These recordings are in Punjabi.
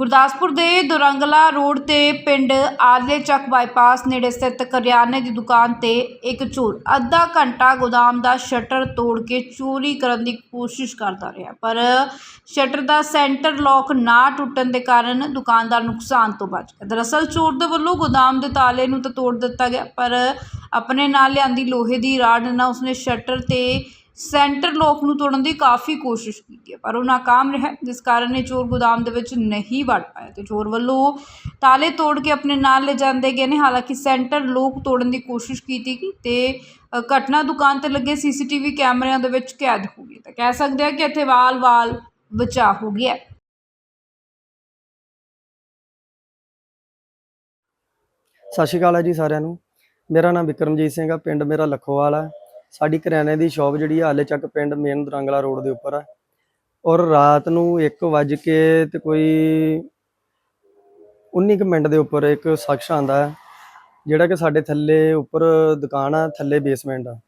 ਗੁਰਦਾਸਪੁਰ ਦੇ ਦੁਰੰਗਲਾ ਰੋਡ ਤੇ ਪਿੰਡ ਆਦਲੇ ਚੱਕ ਬਾਈਪਾਸ ਨੇੜੇ ਸਥਿਤ ਕਰਿਆਨੇ ਦੀ ਦੁਕਾਨ ਤੇ ਇੱਕ ਚੋਰ ਅੱਧਾ ਘੰਟਾ ਗੋਦਾਮ ਦਾ ਸ਼ਟਰ ਤੋੜ ਕੇ ਚੋਰੀ ਕਰਨ ਦੀ ਕੋਸ਼ਿਸ਼ ਕਰਦਾ ਰਿਹਾ। ਪਰ ਸ਼ਟਰ ਦਾ ਸੈਂਟਰ ਲੋਕ ਨਾ ਟੁੱਟਣ ਦੇ ਕਾਰਨ ਦੁਕਾਨਦਾਰ ਨੁਕਸਾਨ ਤੋਂ ਬਚ ਗਿਆ। ਦਰਅਸਲ ਚੋਰ ਦੇ ਵੱਲੋਂ ਗੋਦਾਮ ਦੇ ਤਾਲੇ ਨੂੰ ਤਾਂ ਤੋੜ ਦਿੱਤਾ ਗਿਆ, ਪਰ ਆਪਣੇ ਨਾਲ ਲਿਆਂਦੀ ਲੋਹੇ ਦੀ ਰਾਡ ਨਾਲ ਉਸਨੇ ਸ਼ਟਰ ਤੇ ਸੈਂਟਰ ਲੋਕ ਨੂੰ ਤੋੜਨ ਦੀ ਕਾਫੀ ਕੋਸ਼ਿਸ਼ ਕੀਤੀ ਹੈ, ਪਰ ਉਹ ਨਾਕਾਮ ਰਿਹਾ। ਜਿਸ ਕਾਰਨ ਇਹ ਚੋਰ ਗੋਦਾਮ ਦੇ ਵਿੱਚ ਨਹੀਂ ਵੜ ਪਾਇਆ ਤੇ ਚੋਰ ਵੱਲੋਂ ਤਾਲੇ ਤੋੜ ਕੇ ਆਪਣੇ ਨਾਲ ਲੈ ਜਾਂਦੇ ਗਏ ਨੇ। ਹਾਲਾਂਕਿ ਸੈਂਟਰ ਲੋਕ ਤੋੜਨ ਦੀ ਕੋਸ਼ਿਸ਼ ਕੀਤੀ ਗਈ ਤੇ ਘਟਨਾ ਦੁਕਾਨ ਤੇ ਲੱਗੇ ਸੀਸੀਟੀਵੀ ਕੈਮਰਿਆਂ ਦੇ ਵਿੱਚ ਕੈਦ ਹੋ ਗਈ ਤਾਂ ਕਹਿ ਸਕਦੇ ਹਾਂ ਕਿ ਇੱਥੇ ਵਾਲ-ਵਾਲ ਬਚਾ ਹੋ ਗਿਆ। ਸਤਿ ਸ਼੍ਰੀ ਅਕਾਲ ਹੈ ਜੀ ਸਾਰਿਆਂ ਨੂੰ। ਮੇਰਾ ਨਾਮ ਵਿਕਰਮਜੀਤ ਸਿੰਘ ਆ, ਪਿੰਡ ਮੇਰਾ ਲਖੋਵਾਲ ਆ। ਸਾਡੀ ਕਰਿਆਨੇ ਦੀ ਸ਼ਾਪ ਜਿਹੜੀ ਆ, ਹਾਲੇ ਚੱਕ ਪਿੰਡ ਮੇਨ ਦਰੰਗਲਾ ਰੋਡ ਦੇ ਉੱਪਰ ਆ। ਔਰ ਰਾਤ ਨੂੰ 1 ਵਜ ਕੇ ਤੇ ਕੋਈ 19 ਕੁ ਮਿੰਟ ਦੇ ਉੱਪਰ ਇੱਕ ਸ਼ਖਸ ਆਂਦਾ ਹੈ, ਜਿਹੜਾ ਕਿ ਸਾਡੇ ਥੱਲੇ ਉੱਪਰ ਦੁਕਾਨ ਆ, ਥੱਲੇ ਬੇਸਮੈਂਟ ਆ।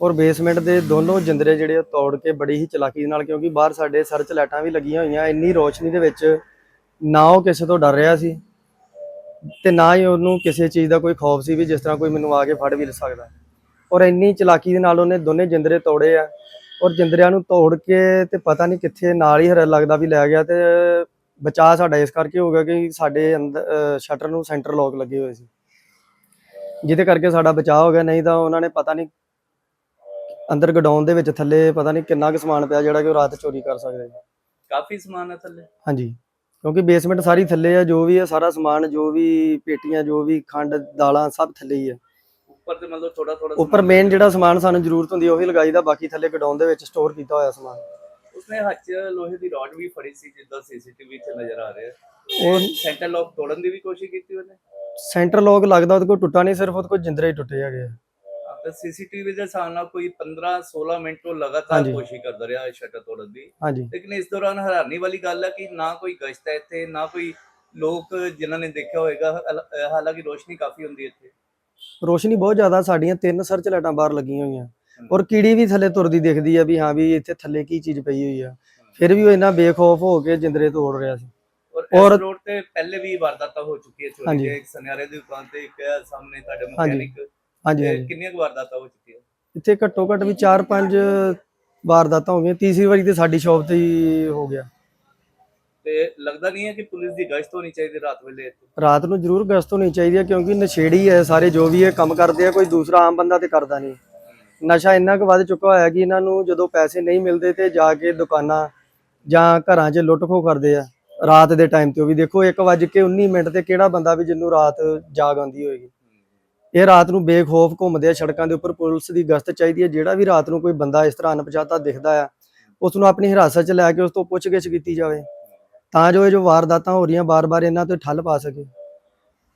ਔਰ ਬੇਸਮੈਂਟ ਦੇ ਦੋਨੋਂ ਜਿੰਦਰੇ ਜਿਹੜੇ ਆ, ਤੋੜ ਕੇ ਬੜੀ ਹੀ ਚਲਾਕੀ ਨਾਲ, ਕਿਉਂਕਿ ਬਾਹਰ ਸਾਡੇ ਸਰਚ ਲਾਈਟਾਂ ਵੀ ਲੱਗੀਆਂ ਹੋਈਆਂ, ਇੰਨੀ ਰੋਸ਼ਨੀ ਦੇ ਵਿੱਚ ਨਾ ਉਹ ਕਿਸੇ ਤੋਂ ਡਰ ਰਿਹਾ ਸੀ ਤੇ ਨਾ ਹੀ ਉਹਨੂੰ ਕਿਸੇ ਚੀਜ਼ ਦਾ ਕੋਈ ਖੌਫ ਸੀ ਵੀ ਜਿਸ ਤਰ੍ਹਾਂ ਕੋਈ ਮੈਨੂੰ ਆ ਕੇ ਫੜ ਵੀ ਲ ਸਕਦਾ। ਔਰ ਇੰਨੀ ਚਲਾਕੀ ਦੇ ਨਾਲ ਉਹਨੇ ਦੋਨੇ ਜਿੰਦਰੇ ਤੋੜੇ ਆ। ਔਰ ਜਿੰਦਰਿਆਂ ਨੂੰ ਤੋੜ ਕੇ ਤੇ ਪਤਾ ਨਹੀਂ ਕਿੱਥੇ ਨਾਲ ਹੀ ਹਰ ਲੱਗਦਾ ਵੀ ਲੈ ਗਿਆ ਤੇ ਬਚਾ ਸਾਡਾ ਇਸ ਕਰਕੇ ਹੋ ਗਿਆ ਕਿ ਸਾਡੇ ਅੰਦਰ ਸ਼ਟਰ ਨੂੰ ਸੈਂਟਰ ਲੌਕ ਲੱਗੇ ਹੋਏ ਸੀ। ਜਿਹਦੇ ਕਰਕੇ ਸਾਡਾ ਬਚਾਅ ਹੋ ਗਿਆ ਨਹੀਂ ਤਾਂ ਉਹਨਾਂ ਨੇ ਪਤਾ ਨਹੀਂ ਅੰਦਰ ਗਡਾਊਨ ਦੇ ਵਿੱਚ ਥੱਲੇ ਪਤਾ ਨਹੀਂ ਕਿੰਨਾ ਕੁ ਸਮਾਨ ਪਿਆ ਜਿਹੜਾ ਕਿ ਉਹ ਰਾਤ ਚੋਰੀ ਕਰ ਸਕਦੇ ਸੀ। ਕਾਫੀ ਸਮਾਨ ਹੈ ਥੱਲੇ? ਹਾਂਜੀ। ਕਿਉਂਕਿ ਬੇਸਮੈਂਟ ਸਾਰੀ ਥੱਲੇ ਆ ਜੋ ਵੀ ਹੈ ਸਾਰਾ ਸਮਾਨ ਜੋ ਵੀ ਪੇਟੀਆਂ ਜੋ ਵੀ ਖੰਡ ਦਾਲਾਂ ਸਭ ਥੱਲੇ ਹੀ ਆ। ਉੱਪਰ ਤੇ ਮਤਲਬ ਥੋੜਾ ਥੋੜਾ ਉੱਪਰ ਮੇਨ ਜਿਹੜਾ ਸਮਾਨ ਸਾਨੂੰ ਜ਼ਰੂਰਤ ਹੁੰਦੀ ਹੈ ਉਹੀ ਲਗਾਈਦਾ ਬਾਕੀ ਥੱਲੇ ਗਡਾਊਨ ਦੇ ਵਿੱਚ ਸਟੋਰ ਕੀਤਾ ਹੋਇਆ ਸਮਾਨ। ਉਸਨੇ ਹੱਥ 'ਚ ਲੋਹੇ ਦੀ ਰੋਡ ਵੀ ਫੜੀ ਸੀ ਜਿੱਦਾਂ ਸੀਸੀਟੀਵੀ 'ਚ ਨਜ਼ਰ ਆ ਰਿਹਾ। ਉਹ ਸੈਂਟਰ ਲੋਕ ਤੋੜਨ ਦੀ ਵੀ ਕੋਸ਼ਿਸ਼ ਕੀਤੀ ਉਹਨੇ? ਸੈਂਟਰ ਲੋਕ ਲੱਗਦਾ ਉਹਦੇ ਕੋਲ ਟੁੱਟਾ ਨਹੀਂ ਸਿਰਫ ਉਹਦੇ ਕੋਲ ਜਿੰਦਰੇ ਹੀ ਟੁੱਟੇ ਹੈਗੇ ਆ। ਤੇ ਸੀਸੀਟੀਵੀ ਦੇ ਹਿਸਾਬ ਨਾਲ ਕੋਈ 15 16 ਮਿੰਟ ਤੋਂ ਲਗਾਤਾਰ। ਕੋਸ਼ਿਸ਼ ਕਰਦਾ ਰਿਹਾ ਸ਼ਟਰ ਤੋੜਨ ਦੀ। ਹਾਂਜੀ। ਲੇਕਿਨ ਇਸ ਦੌਰਾਨ ਹੈਰਾਨੀ ਵਾਲੀ ਗੱਲ ਹੈ ਕਿ ਨਾ ਕੋਈ ਗਸ਼ਤ ਹੈ ਇੱਥੇ ਨਾ ਕੋਈ ਲੋਕ ਜਿਨ੍ਹਾਂ ਨੇ ਦੇਖਿਆ ਹੋਵੇਗਾ ਹਾਲਾਂਕਿ ਰੋਸ਼ਨੀ ਕਾਫੀ ਹੁੰਦੀ ਹੈ ਇੱਥੇ। ਰੋਸ਼ਨੀ ਬਹੁਤ ਜ਼ਿਆਦਾ ਸਾਡੀਆਂ ਤਿੰਨ ਸਰਚ ਲਾਈਟਾਂ ਬਾਹਰ ਲੱਗੀਆਂ ਹੋਈਆਂ। ਔਰ ਕੀੜੀ ਵੀ ਥੱਲੇ ਤੁਰਦੀ ਦਿਖਦੀ ਆ ਵੀ ਹਾਂ ਵੀ ਇੱਥੇ ਥੱਲੇ ਕੀ ਚੀਜ਼ ਪਈ ਹੋਈ ਆ। ਫਿਰ ਵੀ ਉਹ ਇੰਨਾ ਬੇਖੌਫ ਹੋ ਕੇ ਜਿੰਦਰੇ ਤੋੜ ਰਿਹਾ ਸੀ। ਔਰ ਰੋਡ ਤੇ ਪਹਿਲੇ ਵੀ ਵਾਰਦਾਤਾਂ ਹੋ ਚੁੱਕੀ ਹੈ ਚੋਰੀ ਹਾਂਜੀ। ਦੀ ਇੱਕ ਸੁਨਿਆਰੇ ਦੀ ਦੁਕਾਨ ਤੇ ਇੱਕ ਸਾਹਮਣੇ ਤੁਹਾਡੇ। ਮਕੈਨਿਕ। ਹਾਂਜੀ ਕਿੰਨੀਆਂ ਵਾਰਦਾਤਾਂ ਹੋ ਚੁੱਕੀਆਂ? ਇੱਥੇ ਘੱਟੋ ਘੱਟ ਵੀ 4-5 ਵਾਰਦਾਤਾਂ ਹੋ ਗਈਆਂ। ਤੀਸਰੀ ਵਾਰੀ ਤੇ ਸਾਡੀ ਸ਼ਾਪ ਤੇ ਹੀ ਹੋ ਗਿਆ। ਤੇ ਲੱਗਦਾ ਨਹੀਂ ਹੈ ਕਿ ਪੁਲਿਸ ਦੀ ਗਸ਼ਤ ਹੋਣੀ ਚਾਹੀਦੀ ਰਾਤ ਵੇਲੇ ਇੱਥੇ? ਰਾਤ ਨੂੰ ਜ਼ਰੂਰ ਗਸ਼ਤ ਹੋਣੀ ਚਾਹੀਦੀ ਹੈ ਕਿਉਂਕਿ ਨਸ਼ੇੜੀ ਹੈ, ਸਾਰੇ ਜੋ ਵੀ ਇਹ ਕੰਮ ਕਰਦੇ ਆ, ਕੋਈ ਦੂਸਰਾ ਆਮ ਬੰਦਾ ਤੇ ਕਰਦਾ ਨਹੀਂ। ਨਸ਼ਾ ਇੰਨਾ ਕੁ ਵੱਧ ਚੁੱਕਾ ਹੋਇਆ ਕਿ ਇਹਨਾਂ ਨੂੰ ਜਦੋਂ ਪੈਸੇ ਨਹੀਂ ਮਿਲਦੇ ਤੇ ਜਾ ਕੇ ਦੁਕਾਨਾਂ ਜਾਂ ਘਰਾਂ 'ਚ ਲੁੱਟ ਕਰਦੇ ਆ, ਰਾਤ ਦੇ ਟਾਈਮ ਤੇ। ਉਹ ਵੀ ਦੇਖੋ 1:19 ਮਿੰਟ ਤੇ ਕਿਹੜਾ ਬੰਦਾ ਵੀ ਜਿਹਨੂੰ ਰਾਤ ਜਾਗ ਆਉਂਦੀ ਹੋਏਗੀ। ਇਹ ਰਾਤ ਨੂੰ ਬੇਖੌਫ ਘੁੰਮਦੇ ਆ ਸੜਕਾਂ ਦੇ ਉੱਪਰ, ਪੁਲਿਸ ਦੀ ਗਸ਼ਤ ਚਾਹੀਦੀ ਹੈ। ਜਿਹੜਾ ਵੀ ਰਾਤ ਨੂੰ ਕੋਈ ਬੰਦਾ ਇਸ ਤਰ੍ਹਾਂ ਅਣਪਛਾਤਾ ਦਿਖਦਾ ਆ ਉਸ ਨੂੰ ਆਪਣੀ ਹਿਰਾਸਤ 'ਚ ਲੈ ਕੇ ਉਸ ਤੋਂ ਪੁੱਛਗਿੱਛ ਕੀਤੀ ਜਾਵੇ। ਤਾਂ ਜੋ ਇਹ ਜੋ ਵਾਰਦਾਤਾਂ ਹੋ ਰਹੀਆਂ ਬਾਰ-ਬਾਰ ਇਹਨਾਂ ਤੇ ਠੱਲ ਪਾ ਸਕੇ।